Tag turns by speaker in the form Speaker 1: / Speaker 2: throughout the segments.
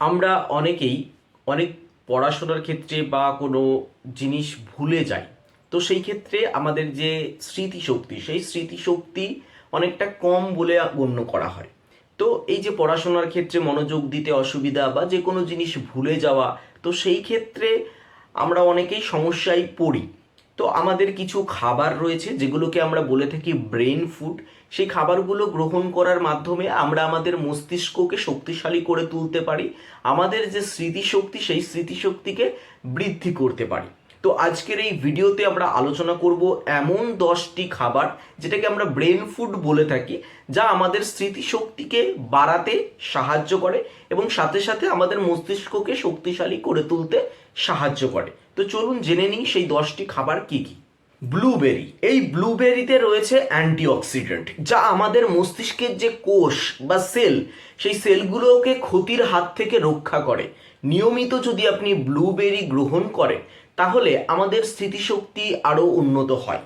Speaker 1: আমরা অনেকেই অনেক পড়াশোনার ক্ষেত্রে বা কোনো জিনিস ভুলে যাই। তো সেই ক্ষেত্রে আমাদের যে স্মৃতিশক্তি, সেই স্মৃতিশক্তি অনেকটা কম বলে গণ্য করা হয়। তো এই যে পড়াশোনার ক্ষেত্রে মনোযোগ দিতে অসুবিধা বা যে কোনো জিনিস ভুলে যাওয়া, তো সেই ক্ষেত্রে আমরা অনেকেই সমস্যায় পড়ি। তো আমাদের কিছু খাবার রয়েছে যেগুলোকে আমরা বলে থাকি ব্রেন ফুড সেই খাবারগুলো গ্রহণ করার মাধ্যমে আমরা আমাদের মস্তিষ্ককে শক্তিশালী করে তুলতে পারি। আমাদের যে স্মৃতিশক্তি, সেই স্মৃতিশক্তিকে বৃদ্ধি করতে পারি। তো আজকের এই ভিডিওতে আমরা আলোচনা করব এমন দশটি খাবার যেটাকে আমরা ব্রেন ফুড বলে থাকি, যা আমাদের স্মৃতিশক্তিকে বাড়াতে সাহায্য করে এবং সাথে সাথে আমাদের মস্তিষ্ককে শক্তিশালী করে তুলতে সাহায্য করে। তো চলুন জেনে নিই সেই দশটি খাবার কি কি। ব্লুবেরি। এই ব্লুবেরিতে রয়েছে অ্যান্টিঅক্সিডেন্ট, যা আমাদের মস্তিষ্কের যে কোষ বা সেল, সেই সেলগুলোকে ক্ষতির হাত থেকে রক্ষা করে। নিয়মিত যদি আপনি ব্লুবেরি গ্রহণ করেন, তাহলে আমাদের স্মৃতিশক্তি আরও উন্নত হয়।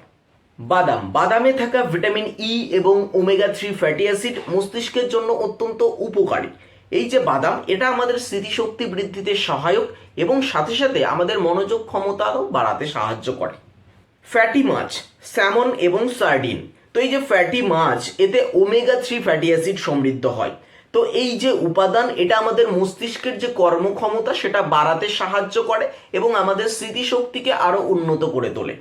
Speaker 1: বাদাম। বাদামে থাকা ভিটামিন ই এবং ওমেগা থ্রি ফ্যাটি অ্যাসিড মস্তিষ্কের জন্য অত্যন্ত উপকারী। এই যে বাদাম, এটা আমাদের স্মৃতিশক্তি বৃদ্ধিতে সহায়ক এবং সাথে সাথে আমাদের মনোযোগ ক্ষমতারও বাড়াতে সাহায্য করে। ফ্যাটি মাছ, স্যামন এবং সার্ডিন। তো এই যে ফ্যাটি মাছ, এতে ওমেগা থ্রি ফ্যাটি অ্যাসিড সমৃদ্ধ হয়। তো এই যে উপাদান, এটা আমাদের মস্তিষ্কের যে কর্মক্ষমতা, সেটা বাড়াতে সাহায্য করে এবং আমাদের স্মৃতিশক্তিকে আরও উন্নত করে তোলে।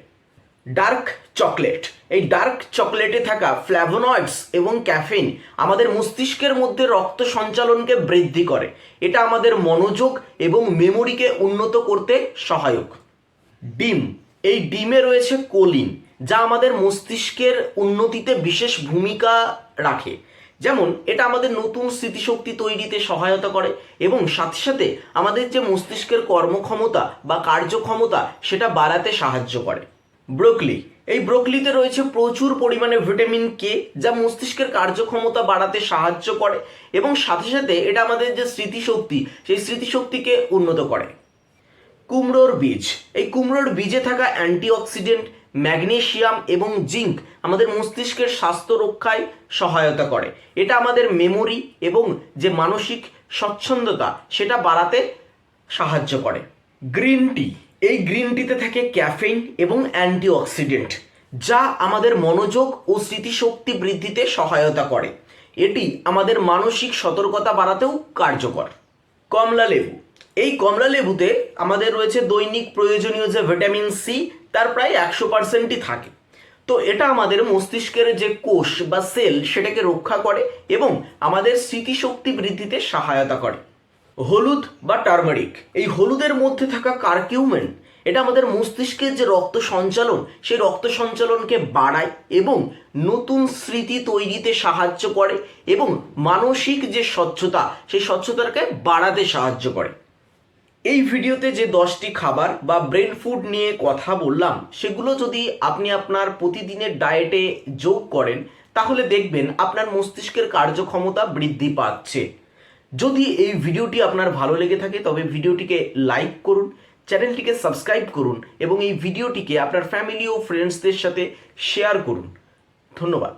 Speaker 1: ডার্ক চকলেট, এই ডার্ক চকলেটে থাকা ফ্ল্যাভোনয়েডস এবং ক্যাফেইন আমাদের মস্তিষ্কের মধ্যে রক্ত সঞ্চালনকে বৃদ্ধি করে। এটা আমাদের মনোযোগ এবং মেমোরিকে উন্নত করতে সহায়ক। ডিম, এই ডিমে রয়েছে কোলিন, যা আমাদের মস্তিষ্কের উন্নতিতে বিশেষ ভূমিকা রাখে। যেমন, এটা আমাদের নতুন স্মৃতিশক্তি তৈরিতে সহায়তা করে এবং সাথে সাথে আমাদের যে মস্তিষ্কের কর্মক্ষমতা বা কার্যক্ষমতা, সেটা বাড়াতে সাহায্য করে। ব্রোকলি, এই ব্রোকলিতে রয়েছে প্রচুর পরিমাণে ভিটামিন কে, যা মস্তিষ্কের কার্যক্ষমতা বাড়াতে সাহায্য করে এবং সাথে সাথে এটা আমাদের যে স্মৃতিশক্তি, সেই স্মৃতিশক্তিকে উন্নত করে। কুমড়োর বীজ, এই কুমড়োর বীজে থাকা অ্যান্টিঅক্সিডেন্ট ম্যাগনেসিয়াম এবং জিঙ্ক আমাদের মস্তিষ্কের স্বাস্থ্য রক্ষায় সহায়তা করে। এটা আমাদের মেমোরি এবং যে মানসিক স্বচ্ছন্দতা, সেটা বাড়াতে সাহায্য করে। গ্রিন টি, এই গ্রিন টিতে থাকে ক্যাফেইন এবং অ্যান্টিঅক্সিডেন্ট, যা আমাদের মনোযোগ ও স্মৃতিশক্তি বৃদ্ধিতে সহায়তা করে। এটি আমাদের মানসিক সতর্কতা বাড়াতেও কার্যকর। কমলা লেবু, এই কমলা লেবুতে আমাদের রয়েছে দৈনিক প্রয়োজনীয় যে ভিটামিন সি তার প্রায় একশো পার্সেন্টই থাকে। তো এটা আমাদের মস্তিষ্কের যে কোষ বা সেল সেটাকে রক্ষা করে এবং আমাদের স্মৃতিশক্তি বৃদ্ধিতে সহায়তা করে। হলুদ বা টার্মারিক, এই হলুদের মধ্যে থাকা কার্কিউমেন, এটা আমাদের মস্তিষ্কের যে রক্ত সঞ্চালন, সেই রক্ত সঞ্চালনকে বাড়ায় এবং নতুন স্মৃতি তৈরিতে সাহায্য করে এবং মানসিক যে স্বচ্ছতা, সেই স্বচ্ছতাকে বাড়াতে সাহায্য করে। এই ভিডিওতে যে দশটি খাবার বা ব্রেন ফুড নিয়ে কথা বললাম, সেগুলো যদি আপনি আপনার প্রতিদিনের ডায়েটে যোগ করেন, তাহলে দেখবেন আপনার মস্তিষ্কের কার্যক্ষমতা বৃদ্ধি পাচ্ছে। যদি এই ভিডিওটি আপনার ভালো লেগে থাকে, তবে ভিডিওটিকে লাইক করুন, চ্যানেলটিকে সাবস্ক্রাইব করুন এবং এই ভিডিওটিকে আপনার ফ্যামিলি ও ফ্রেন্ডসদের সাথে শেয়ার করুন। ধন্যবাদ।